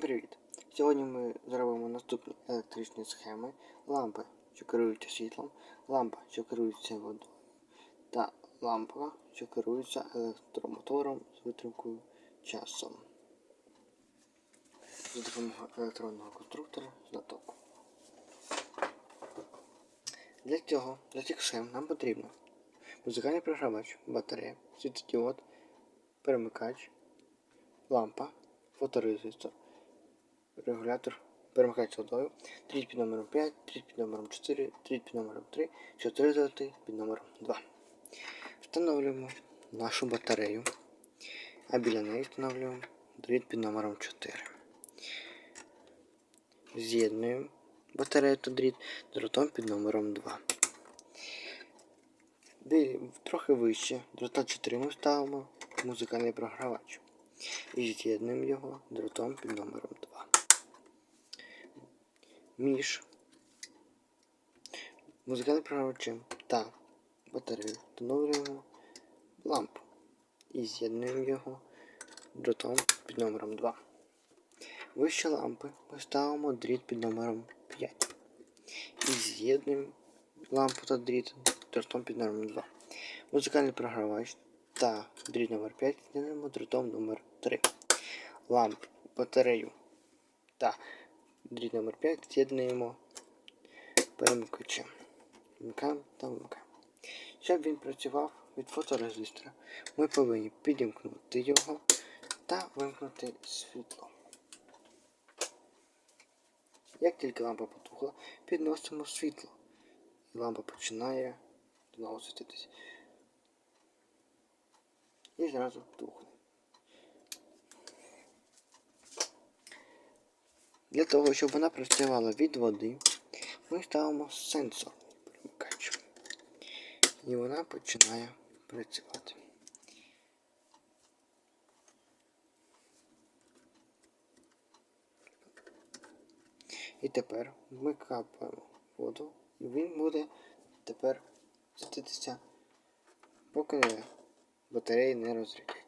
Всім привіт! Сьогодні ми зробимо наступні електричні схеми лампи, що керуються світлом, лампа, що керується водою, та лампа, що керується електромотором з витримкою часом. За допомогою електронного конструктора з натоку. Для цього, для цих схем нам потрібно музикальний програвач, батарея, світодіод, перемикач, лампа, фоторезистор, регулятор перемикач з водою, дріт під номером 5, дріт під номером 4, дріт під номером 3, 4 дроти під номером 2. Встановлюємо нашу батарею, а біля неї встановлюємо дріт під номером 4. З'єднуємо батарею та дріт дротом під номером 2. Бі- Трохи вище дрота 4 ми ставимо музикальний програвач і з'єднуємо його дротом під номером 2. Між музикальним програвачем та батареєю встановлюємо лампу і з'єднуємо його дротом під номером 2. Вище лампи ми ставимо дріт під номером 5 і з'єднуємо лампу та дріт дротом під номером 2. Музикальний програвач та дріт номер 5 з'єднуємо дротом номер 3. Ламп, батарею та дріт номер 5 з'єднуємо перемикачем. Вмикаємо та вмикаємо. Щоб він працював від фоторезистора, ми повинні підімкнути його та вимкнути світло. Як тільки лампа потухла, підносимо світло. Лампа починає знову світитися. І зразу тухне. Для того, щоб вона працювала від води, ми ставимо сенсор перемикач. І вона починає працювати. І тепер ми капаємо воду, і він буде тепер світитися, поки батареї не розрядяться.